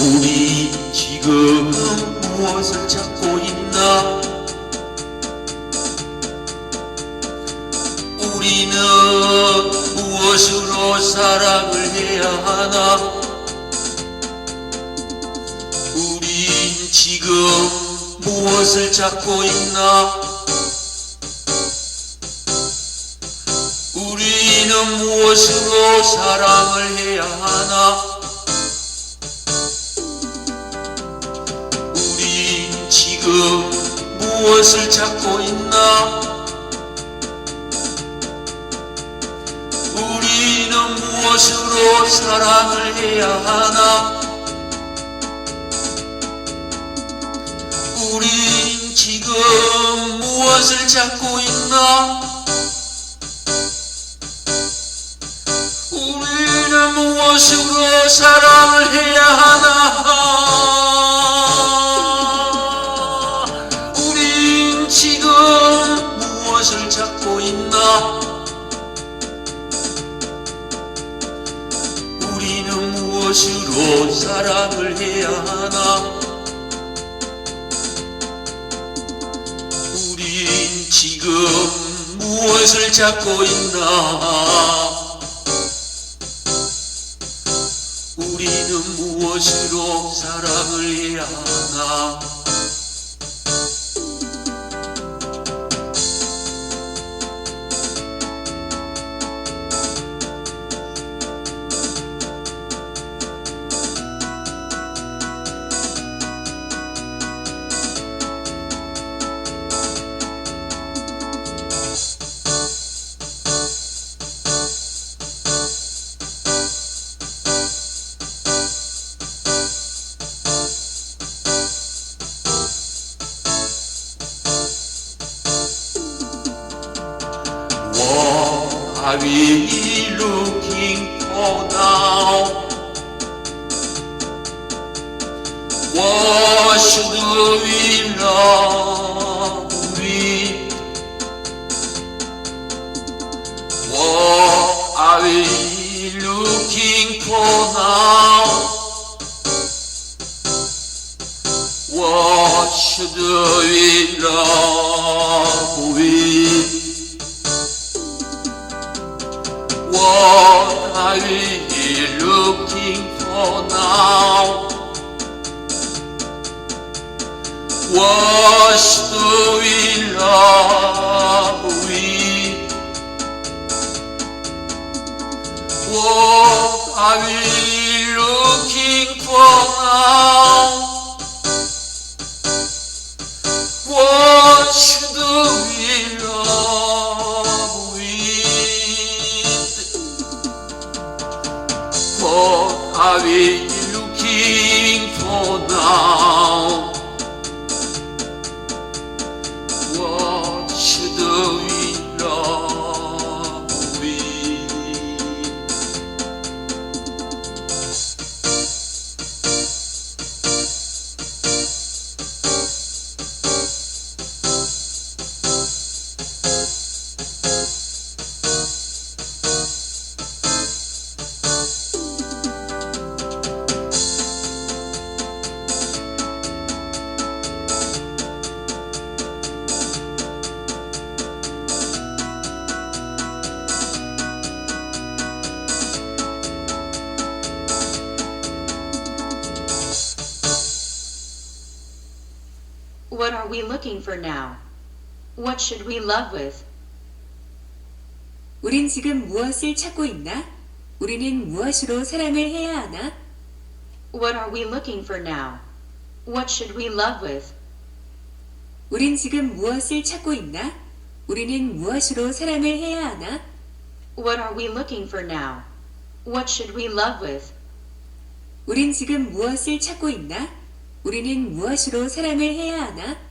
우리 지금 무엇을 찾고 있나? 우리는 무엇으로 사랑을 해야 하나? 우린 지금 무엇을 찾고 있나? 우리는 무엇으로 사랑을 해야 하나? 무엇을 찾고 있나? 우리는 무엇으로 사랑을 해야 하나? 우린 지금 무엇을 찾고 있나? 찾고 있나? 우리는 무엇으로 사랑을 해야 하나? 우린 지금 무엇을 찾고 있나? 우리는 무엇으로 사랑을 해야 하나? Are we looking for now? What should we love with? What are we looking for now? What should we love now? What should we love with? What are we looking for now? Looking for now? What are we looking for now? What should we love with? 우린 지금 무엇을 찾고 있나? 우리는 무엇으로 사랑을 해야 하나? What are we looking for now? What should we love with? 우린 지금 무엇을 찾고 있나? 우리는 무엇으로 사랑을 해야 하나? What are we looking for now? What should we love with? 우린 지금 무엇을 찾고 있나? 우리는 무엇으로 사랑을 해야 하나?